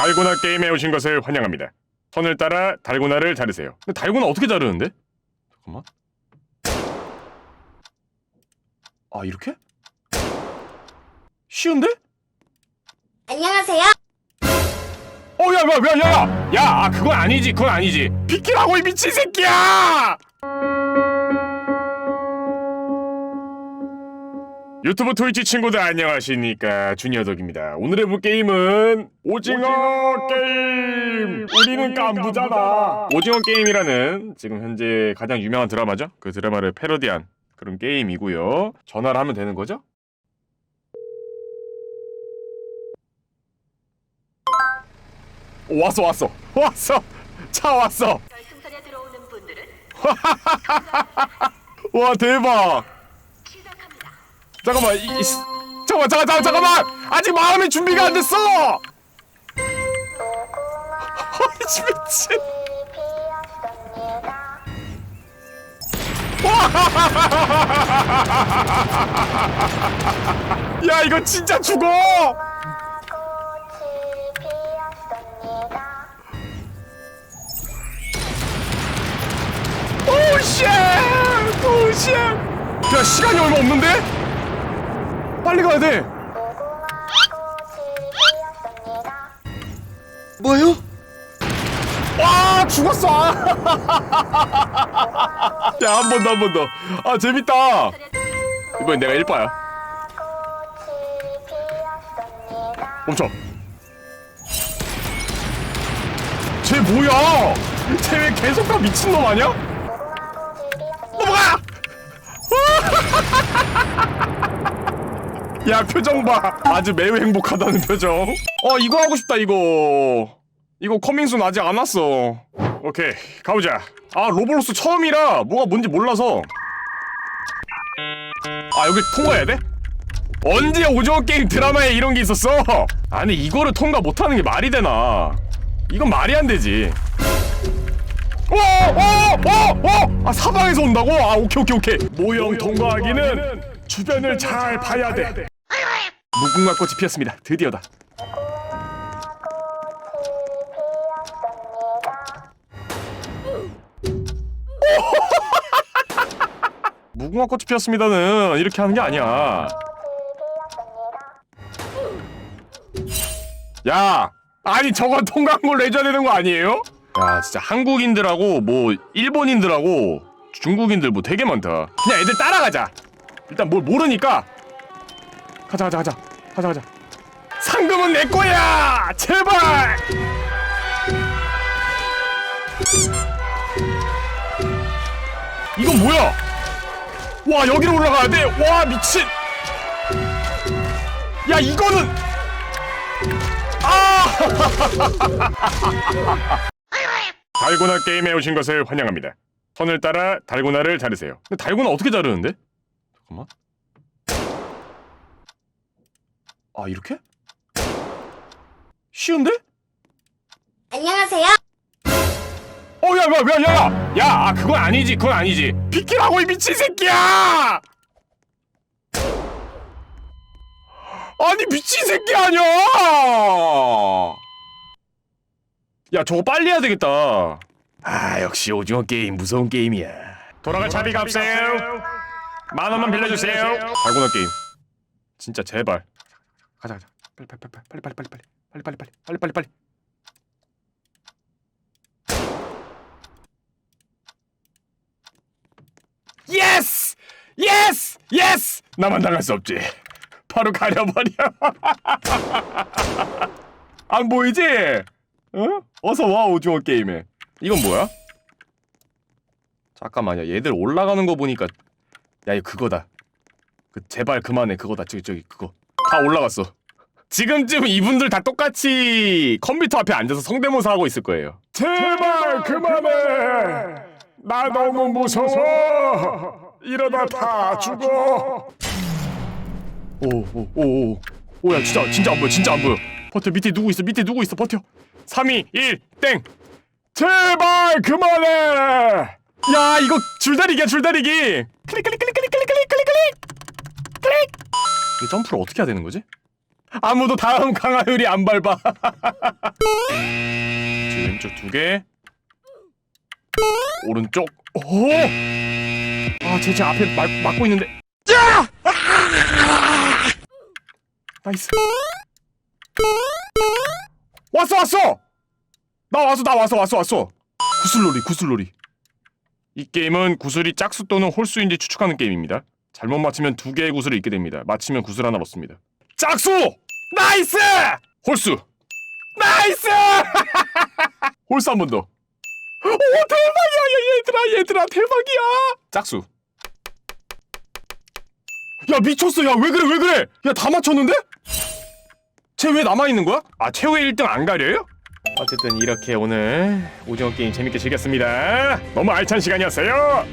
달고나 게임에 오신 것을 환영합니다. 선을 따라 달고나를 자르세요. 근데 달고나 어떻게 자르는데? 잠깐만. 아 이렇게? 쉬운데? 안녕하세요. 어, 야, 야, 야, 야, 야, 야, 아, 그건 아니지, 그건 아니지. 비키라고 이 미친 새끼야! 유튜브 트위치 친구들 안녕하십니까 주니어덕입니다. 오늘 해볼 게임은 오징어, 게임. 우리는 깐부잖아. 오징어 게임이라는 지금 현재 가장 유명한 드라마죠. 그 드라마를 패러디한 그런 게임이고요. 전화를 하면 되는 거죠? 오, 왔어, 왔어, 왔어, 차 왔어. 결승선에 들어오는 분들은 와 대박. 잠깐만, 이, 이, 잠깐만, 잠깐, 잠깐, 잠깐만. 아직 마음의 준비가 안 됐어. 아이씨, 미친. 와! 야 이거 진짜 죽어. 오쉣! 오쉣! 야 시간이 얼마 없는데? 빨리 가야 돼. 뭐요? 와 죽었어. 야 한 번 더 한 번 더. 아 재밌다. 이번엔 내가 1바야. 멈춰. 쟤 뭐야? 쟤 왜 계속 다 미친놈 아니야? 야 표정 봐 아주 매우 행복하다는 표정 어 이거 하고 싶다 이거 이거 커밍순 아직 안 왔어 오케이 가보자 아 로블록스 처음이라 뭐가 뭔지 몰라서 아 여기 통과해야 돼? 언제 오징어 게임 드라마에 이런 게 있었어? 아니 이거를 통과 못하는 게 말이 되나 이건 말이 안 되지 오! 오! 오! 오! 아 사방에서 온다고? 아 오케이 오케이 오케이 모형 통과하기는 주변을 잘 봐야 돼 무궁화 꽃이 피었습니다. 드디어다. 무궁화 꽃이 피었습니다는. 이렇게 하는 게 아니야. 야 아니 저건 통과한 걸로 해줘야 되는 거 아니에요? 야 진짜 한국인들하고 뭐 일본인들하고 중국인들 뭐 되게 많다. 그냥 애들 따라가자. 일단 뭘 모르니까. 가자 가자 가자 가자 가자 상금은 내 거야 제발 이건 뭐야 와 여기로 올라가야 돼와 미친 야 이거는 아 달고나 게임에 오신 것을 환영합니다. 선을 따라 달고나를 자르세요. 근데 달고나 어떻게 자르는데? 잠깐만. 아 이렇게? 쉬운데? 안녕하세요. 어야야야 야 야! 야, 아, 그건 아니지, 그건 아니지. 비키라고 이 미친 새끼야! 아니 미친 새끼 아니야! 야 저거 빨리 해야 되겠다. 아 역시 오징어 게임 무서운 게임이야. 돌아갈 차비가 없어요. 만 원만 빌려주세요. 달고나 게임. 진짜 제발. 가자 가자. 빨리 빨리 빨리 빨리 빨리 빨리 빨리 빨리 빨리 빨리 빨리 빨리 빨리. 예스! 예스! 예스! 나만 당할 수 없지. 바로 가려버려. 안 보이지? 어? 어서 와 오징어 게임에. 이건 뭐야? 잠깐만요. 얘들 올라가는 거 보니까 야 이거 그거다. 그 제발 그만해 그거다. 저기 저기 그거 다 올라갔어. 지금쯤 이분들 다 똑같이 컴퓨터 앞에 앉아서 성대모사 하고 있을 거예요. 제발 그만해. 나 너무 무서워. 이러다 다 죽어. 오오오오 오야 진짜 진짜 안 보여 진짜 안 보여. 버텨 밑에 누구 있어 밑에 누구 있어 버텨. 3, 2, 1 땡. 제발 그만해. 야 이거 줄다리기야 줄다리기. 클릭 클릭 클릭 클릭 클릭 클릭 클릭 클릭 클릭. 이 점프를 어떻게 해야 되는 거지? 아무도 다음 강화율이 안 밟아. 왼쪽 두 개. 오른쪽. 오! 아, 쟤, 쟤 앞에 막, 막고 있는데. 나이스. 왔어, 왔어! 나 왔어, 나 왔어, 왔어, 왔어. 구슬놀이, 구슬놀이. 이 게임은 구슬이 짝수 또는 홀수인지 추측하는 게임입니다. 잘못 맞히면 두 개의 구슬을 잃게 됩니다. 맞히면 구슬 하나 넣습니다. 짝수! 나이스! 홀수! 나이스! 홀수 한 번 더. 오 대박이야 얘, 얘들아 얘들아 대박이야. 짝수. 야 미쳤어 야 왜 그래 왜 그래 야 다 맞췄는데? 쟤 왜 남아있는 거야? 아 최후의 1등 안 가려요? 어쨌든 이렇게 오늘 오징어 게임 재밌게 즐겼습니다 너무 알찬 시간이었어요